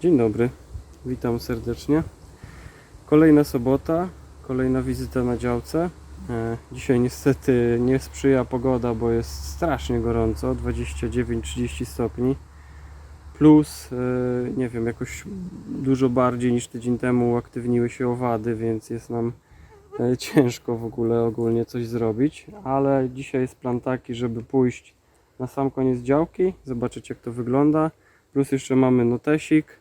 Dzień dobry, witam serdecznie. Kolejna sobota, kolejna wizyta na działce. E, Dzisiaj niestety nie sprzyja pogoda, bo jest strasznie gorąco 29-30 stopni. Plus, e, nie wiem, jakoś dużo bardziej niż tydzień temu uaktywniły się owady, więc jest nam e, ciężko w ogóle ogólnie coś zrobić. Ale dzisiaj jest plan taki, żeby pójść na sam koniec działki, zobaczyć jak to wygląda. Plus jeszcze mamy notesik.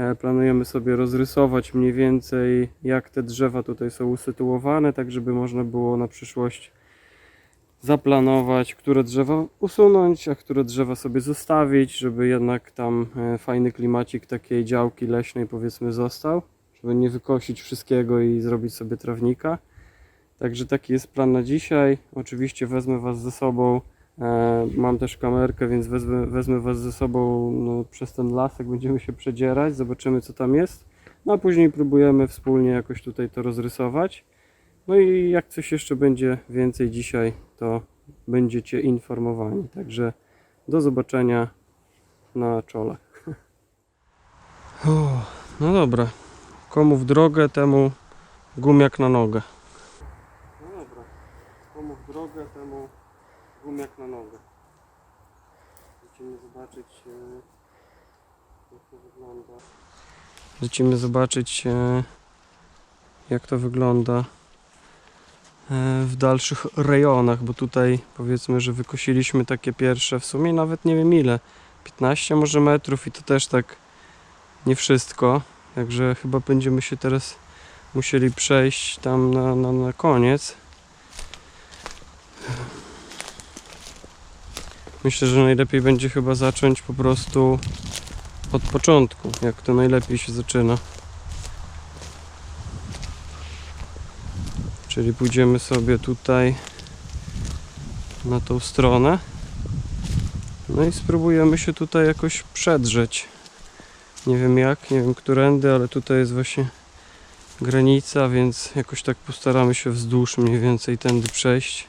E, Planujemy sobie rozrysować mniej więcej jak te drzewa tutaj są usytuowane, tak żeby można było na przyszłość zaplanować, które drzewa usunąć, a które drzewa sobie zostawić, żeby jednak tam e, fajny klimacik takiej działki leśnej powiedzmy został, żeby nie wykosić wszystkiego i zrobić sobie trawnika. Także taki jest plan na dzisiaj. Oczywiście wezmę Was ze sobą. E, Mam też kamerkę, więc wezmę, wezmę Was ze sobą no, przez ten lasek. Będziemy się przedzierać, zobaczymy co tam jest. No a później próbujemy wspólnie jakoś tutaj to rozrysować. No i jak coś jeszcze będzie więcej dzisiaj, to będziecie informowani. Także do zobaczenia na czole. No dobra. Komu w drogę, temu gumiak na nogę. No dobra. Komu w drogę, temu gumiak na nogę. Lecimy zobaczyć e, jak to wygląda. Lecimy zobaczyć e, jak to wygląda e, w dalszych rejonach, bo tutaj powiedzmy, że wykosiliśmy takie pierwsze w sumie nawet nie wiem ile 15 może metrów i to też tak nie wszystko także chyba będziemy się teraz musieli przejść tam na, na, na koniec myślę, że najlepiej będzie chyba zacząć po prostu od początku jak to najlepiej się zaczyna Czyli pójdziemy sobie tutaj na tą stronę. No i spróbujemy się tutaj jakoś przedrzeć. Nie wiem jak, nie wiem którędy, ale tutaj jest właśnie granica, więc jakoś tak postaramy się wzdłuż mniej więcej tędy przejść.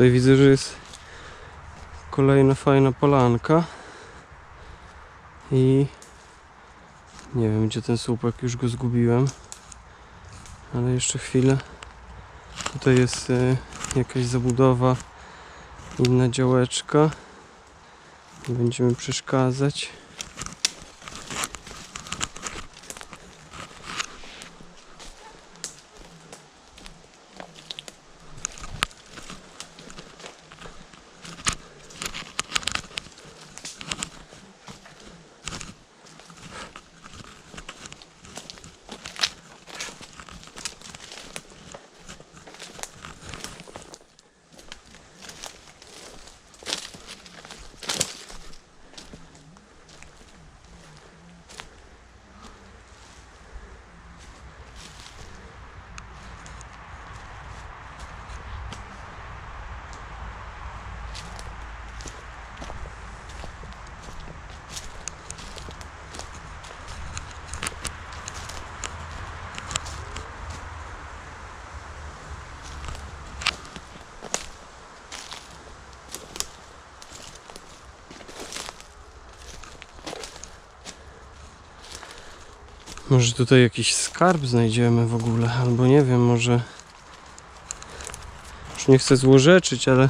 tutaj widzę, że jest kolejna fajna polanka. I nie wiem gdzie ten słupek, już go zgubiłem. Ale jeszcze chwilę. Tutaj jest e, jakaś zabudowa, inna działeczka. Będziemy przeszkadzać. Może tutaj jakiś skarb znajdziemy w ogóle, albo nie wiem, może... Już nie chcę złorzeczyć, ale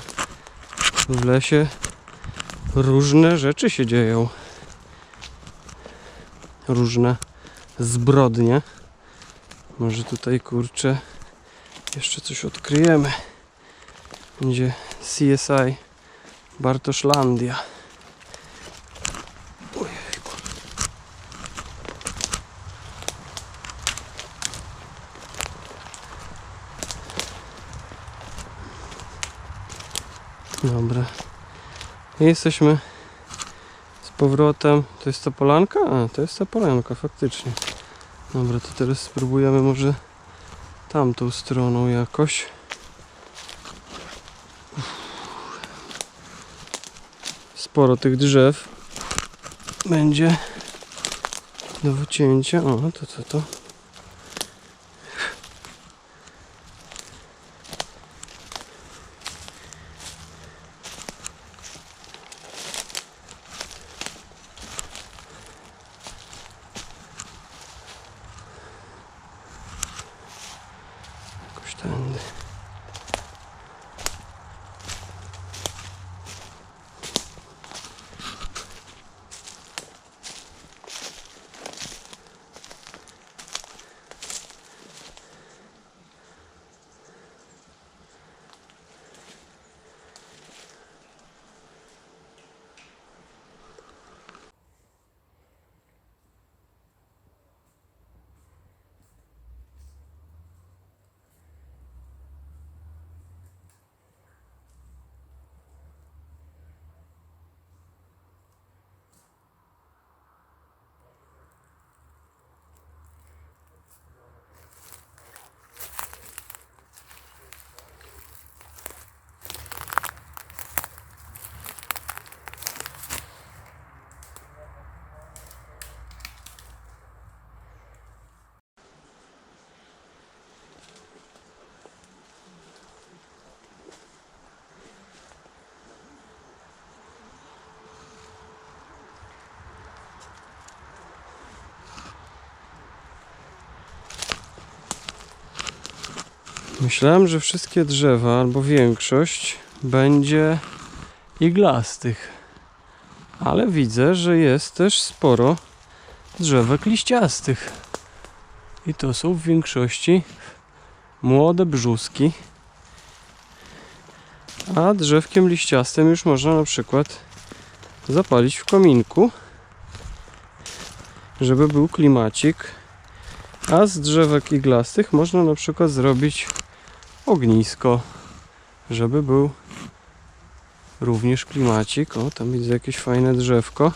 w lesie różne rzeczy się dzieją. Różne zbrodnie. Może tutaj, kurczę, jeszcze coś odkryjemy. Będzie CSI Bartoszlandia. Ojejku. Dobra. I Jesteśmy z powrotem. To jest ta polanka? A, to jest ta polanka, faktycznie. Dobra, to teraz spróbujemy może tamtą stroną jakoś. Sporo tych drzew będzie do wycięcia. O, to co to? Jakoś tędy. Myślałem, że wszystkie drzewa, albo większość, będzie iglastych. Ale widzę, że jest też sporo drzewek liściastych. I to są w większości młode brzuski. A drzewkiem liściastym już można na przykład zapalić w kominku, żeby był klimacik. A z drzewek iglastych można na przykład zrobić ognisko, żeby był również klimacik. O, tam widzę jakieś fajne drzewko.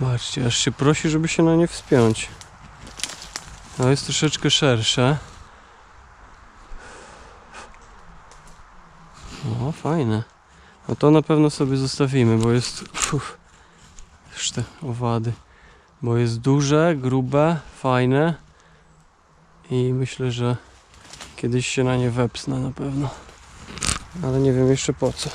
Zobaczcie, aż się prosi, żeby się na nie wspiąć. No jest troszeczkę szersze. O, fajne. No to na pewno sobie zostawimy, bo jest. Uf, już te owady. Bo jest duże, grube, fajne. I myślę, że kiedyś się na nie wepsnę na pewno. Ale nie wiem jeszcze po co.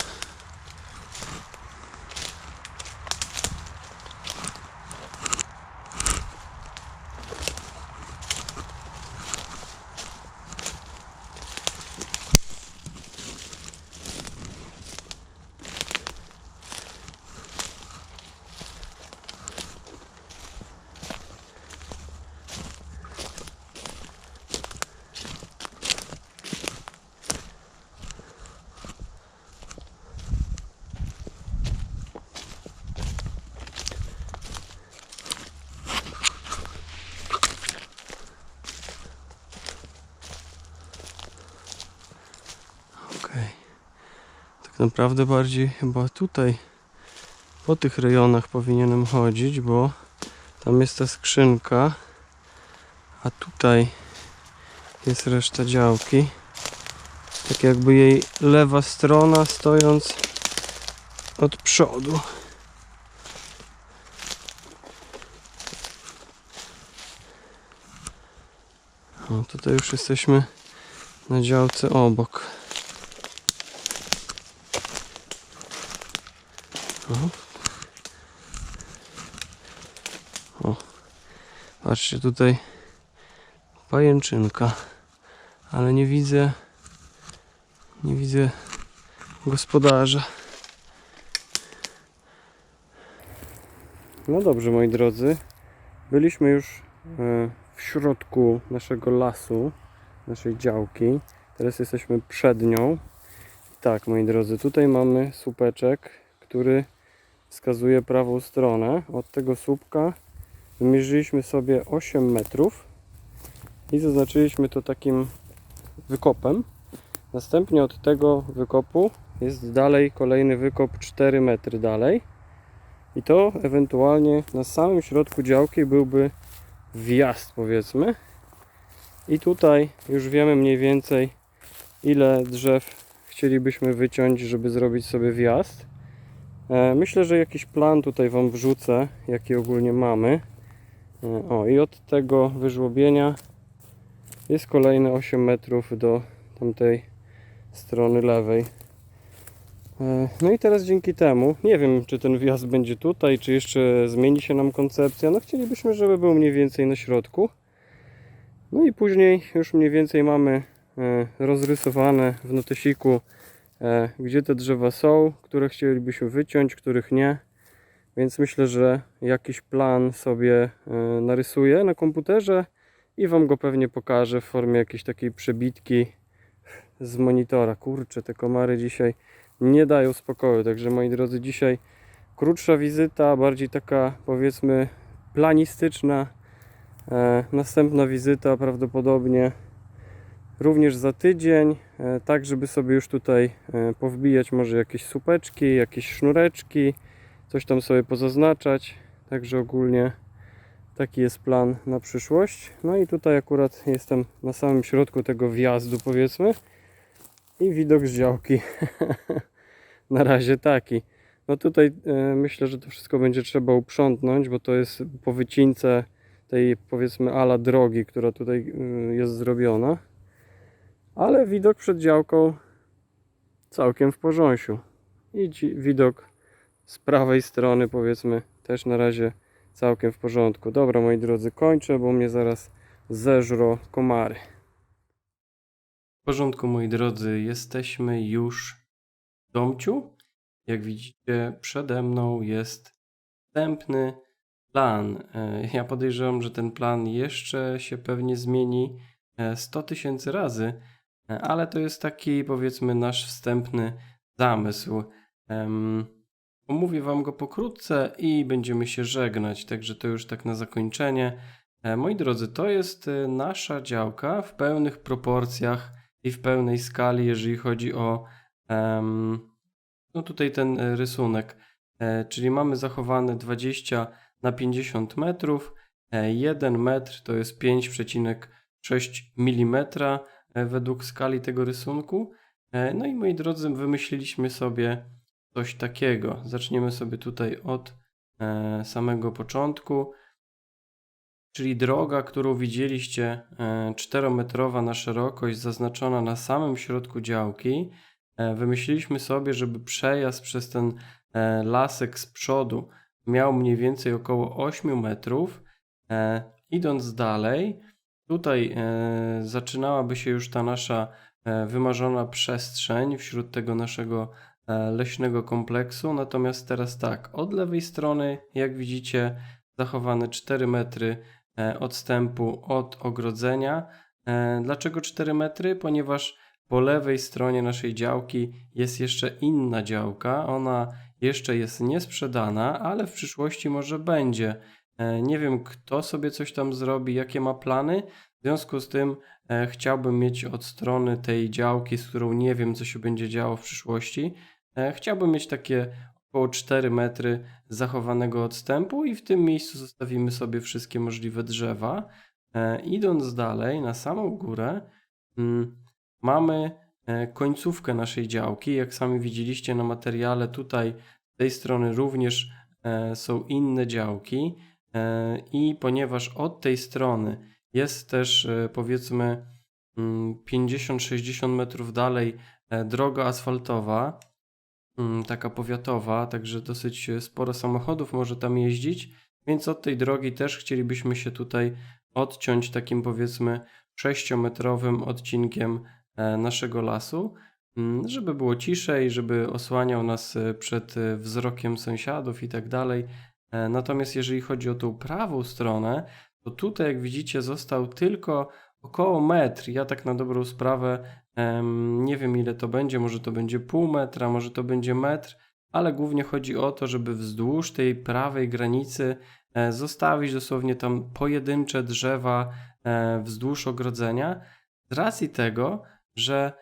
naprawdę bardziej chyba tutaj po tych rejonach powinienem chodzić, bo tam jest ta skrzynka, a tutaj jest reszta działki. Tak jakby jej lewa strona stojąc od przodu. O, tutaj już jesteśmy na działce obok. O. o, patrzcie tutaj pajęczynka, ale nie widzę, nie widzę gospodarza. No dobrze, moi drodzy. Byliśmy już e, w środku naszego lasu, naszej działki. Teraz jesteśmy przed nią. Tak, moi drodzy, tutaj mamy słupeczek, który wskazuje prawą stronę. Od tego słupka wymierzyliśmy sobie 8 metrów i zaznaczyliśmy to takim wykopem. Następnie od tego wykopu jest dalej kolejny wykop 4 metry dalej. I to ewentualnie na samym środku działki byłby wjazd, powiedzmy. I tutaj już wiemy mniej więcej, ile drzew chcielibyśmy wyciąć, żeby zrobić sobie wjazd. E, Myślę, że jakiś plan tutaj Wam wrzucę, jaki ogólnie mamy. E, O, i od tego wyżłobienia jest kolejne 8 metrów do tamtej strony lewej. E, No i teraz dzięki temu, nie wiem czy ten wjazd będzie tutaj, czy jeszcze zmieni się nam koncepcja. No chcielibyśmy, żeby był mniej więcej na środku. No i później już mniej więcej mamy rozrysowane w notesiku, gdzie te drzewa są, które chcielibyśmy wyciąć, których nie. Więc myślę, że jakiś plan sobie e, narysuję na komputerze i Wam go pewnie pokażę w formie jakiejś takiej przebitki z monitora. Kurczę, te komary dzisiaj nie dają spokoju. Także moi drodzy, dzisiaj krótsza wizyta, bardziej taka powiedzmy planistyczna. E, następna wizyta prawdopodobnie również za tydzień, e, tak żeby sobie już tutaj e, powbijać może jakieś supeczki, jakieś sznureczki, coś tam sobie pozaznaczać. Także ogólnie taki jest plan na przyszłość. No i tutaj akurat jestem na samym środku tego wjazdu powiedzmy i widok z działki na razie taki. No tutaj e, myślę, że to wszystko będzie trzeba uprzątnąć, bo to jest po wycince tej powiedzmy ala drogi, która tutaj jest zrobiona. Ale widok przed działką całkiem w porządku. I widok z prawej strony powiedzmy też na razie całkiem w porządku. Dobra moi drodzy, kończę, bo mnie zaraz zeżro komary. W porządku moi drodzy, jesteśmy już w domciu. Jak widzicie, przede mną jest wstępny plan. E, Ja podejrzewam, że ten plan jeszcze się pewnie zmieni e, 100 tysięcy razy, e, ale to jest taki powiedzmy nasz wstępny zamysł. Omówię Wam go pokrótce i będziemy się żegnać, także to już tak na zakończenie. E, Moi drodzy, to jest e, nasza działka w pełnych proporcjach i w pełnej skali, jeżeli chodzi o no tutaj ten e, rysunek. Czyli mamy zachowane 20 na 50 metrów. 1 metr to jest 5,6 mm według skali tego rysunku. E, No i moi drodzy, wymyśliliśmy sobie coś takiego. Zaczniemy sobie tutaj od e, samego początku. Czyli droga, którą widzieliście, e, 4-metrowa na szerokość, zaznaczona na samym środku działki. E, Wymyśliliśmy sobie, żeby przejazd przez ten e, lasek z przodu miał mniej więcej około 8 metrów. E, Idąc dalej, tutaj e, zaczynałaby się już ta nasza e, wymarzona przestrzeń wśród tego naszego e, leśnego kompleksu. Natomiast teraz tak, od lewej strony, jak widzicie, zachowane 4 metry odstępu od ogrodzenia. Dlaczego 4 metry? Ponieważ po lewej stronie naszej działki jest jeszcze inna działka. Ona jeszcze jest niesprzedana, ale w przyszłości może będzie. E, Nie wiem, kto sobie coś tam zrobi, jakie ma plany. W związku z tym e, chciałbym mieć od strony tej działki, z którą nie wiem, co się będzie działo w przyszłości. E, Chciałbym mieć takie około 4 metry zachowanego odstępu i w tym miejscu zostawimy sobie wszystkie możliwe drzewa. Idąc dalej, na samą górę, mm, mamy końcówkę naszej działki. Jak sami widzieliście na materiale, tutaj z tej strony również są inne działki. E, I ponieważ od tej strony jest też e, powiedzmy mm, 50-60 metrów dalej e, droga asfaltowa, mm, taka powiatowa, także dosyć sporo samochodów może tam jeździć, więc od tej drogi też chcielibyśmy się tutaj odciąć takim powiedzmy 6-metrowym odcinkiem naszego lasu, mm, żeby było ciszej, żeby osłaniał nas przed wzrokiem sąsiadów i tak dalej. E, Natomiast jeżeli chodzi o tą prawą stronę, to tutaj jak widzicie został tylko około metr. Ja tak na dobrą sprawę nie wiem ile to będzie, może to będzie pół metra, może to będzie metr, ale głównie chodzi o to, żeby wzdłuż tej prawej granicy e, zostawić dosłownie tam pojedyncze drzewa e, wzdłuż ogrodzenia. Z racji tego, że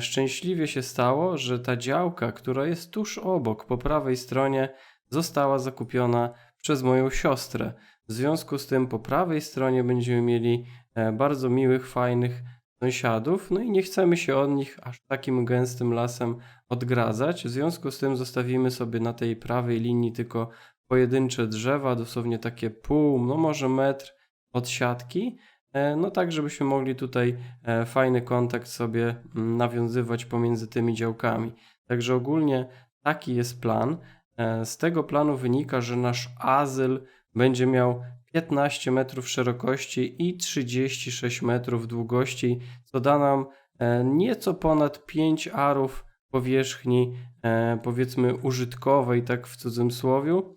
szczęśliwie się stało, że ta działka, która jest tuż obok, po prawej stronie, została zakupiona przez moją siostrę. W związku z tym po prawej stronie będziemy mieli e, bardzo miłych, fajnych sąsiadów, no i nie chcemy się od nich aż takim gęstym lasem odgradzać. W związku z tym zostawimy sobie na tej prawej linii tylko pojedyncze drzewa, dosłownie takie pół, no może metr od siatki, e, no tak, żebyśmy mogli tutaj e, fajny kontakt sobie mm, nawiązywać pomiędzy tymi działkami. Także ogólnie taki jest plan. E, Z tego planu wynika, że nasz azyl będzie miał 15 metrów szerokości i 36 metrów długości, co da nam e, nieco ponad 5 arów powierzchni, e, powiedzmy użytkowej, tak w cudzysłowiu,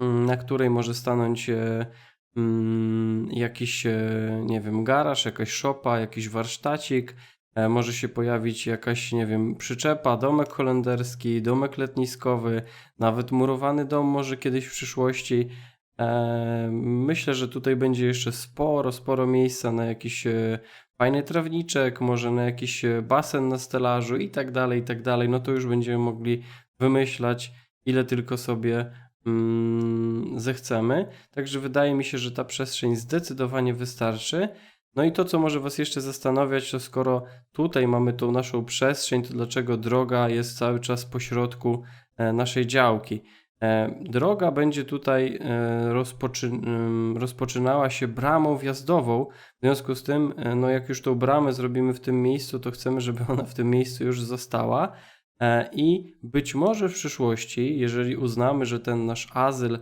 mm, na której może stanąć mm, jakiś, nie wiem, garaż, jakaś szopa, jakiś warsztacik, może się pojawić jakaś, nie wiem, przyczepa, domek holenderski, domek letniskowy, nawet murowany dom może kiedyś w przyszłości. E, Myślę, że tutaj będzie jeszcze sporo, sporo miejsca na jakiś e, fajny trawniczek, może na jakiś e, basen na stelażu i tak dalej, i tak dalej. No to już będziemy mogli wymyślać, ile tylko sobie mm, zechcemy. Także wydaje mi się, że ta przestrzeń zdecydowanie wystarczy. No i to, co może Was jeszcze zastanawiać, to skoro tutaj mamy tą naszą przestrzeń, to dlaczego droga jest cały czas pośrodku e, naszej działki? E, Droga będzie tutaj e, rozpoczy, ym, rozpoczynała się bramą wjazdową. W związku z tym, no jak już tą bramę zrobimy w tym miejscu, to chcemy, żeby ona w tym miejscu już została. I być może w przyszłości, jeżeli uznamy, że ten nasz azyl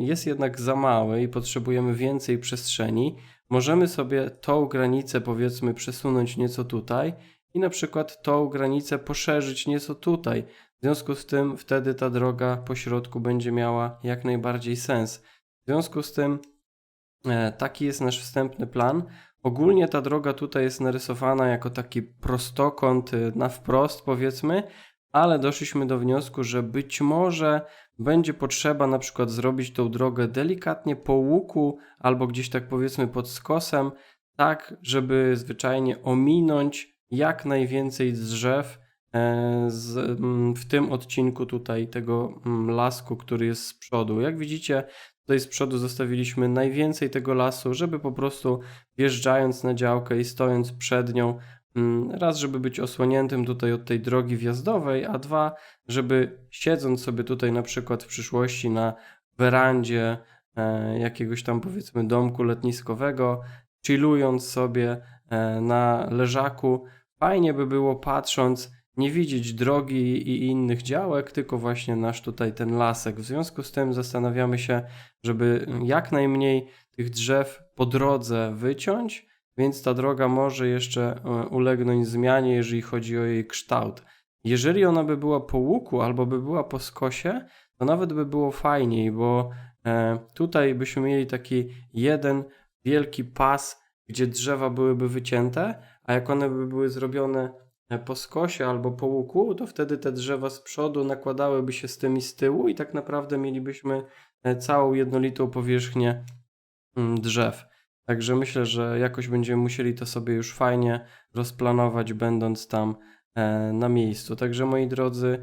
jest jednak za mały i potrzebujemy więcej przestrzeni, możemy sobie tą granicę powiedzmy przesunąć nieco tutaj i na przykład tą granicę poszerzyć nieco tutaj. W związku z tym wtedy ta droga po środku będzie miała jak najbardziej sens. W związku z tym e, taki jest nasz wstępny plan. Ogólnie ta droga tutaj jest narysowana jako taki prostokąt y, na wprost powiedzmy, ale doszliśmy do wniosku, że być może będzie potrzeba na przykład zrobić tą drogę delikatnie po łuku albo gdzieś tak powiedzmy pod skosem, tak żeby zwyczajnie ominąć jak najwięcej drzew e, z, mm, w tym odcinku tutaj tego mm, lasku, który jest z przodu. Jak widzicie, tutaj z przodu zostawiliśmy najwięcej tego lasu, żeby po prostu wjeżdżając na działkę i stojąc przed nią, raz, żeby być osłoniętym tutaj od tej drogi wjazdowej, a dwa, żeby siedząc sobie tutaj na przykład w przyszłości na werandzie e, jakiegoś tam powiedzmy domku letniskowego, chillując sobie e, na leżaku, fajnie by było patrząc, nie widzieć drogi i innych działek, tylko właśnie nasz tutaj ten lasek. W związku z tym zastanawiamy się, żeby jak najmniej tych drzew po drodze wyciąć, więc ta droga może jeszcze e, ulegnąć zmianie, jeżeli chodzi o jej kształt. Jeżeli ona by była po łuku albo by była po skosie, to nawet by było fajniej, bo e, tutaj byśmy mieli taki jeden wielki pas, gdzie drzewa byłyby wycięte, a jak one by były zrobione e, po skosie albo po łuku, to wtedy te drzewa z przodu nakładałyby się z tymi z tyłu i tak naprawdę mielibyśmy całą jednolitą powierzchnię mm, drzew. Także myślę, że jakoś będziemy musieli to sobie już fajnie rozplanować, będąc tam e, na miejscu. Także moi drodzy,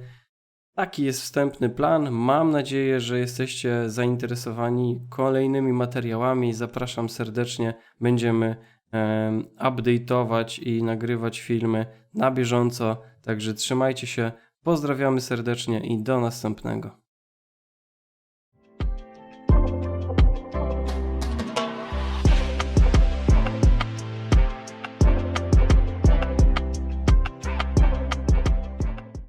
taki jest wstępny plan. Mam nadzieję, że jesteście zainteresowani kolejnymi materiałami. Zapraszam serdecznie. Będziemy em, update'ować i nagrywać filmy na bieżąco. Także trzymajcie się. Pozdrawiamy serdecznie i do następnego.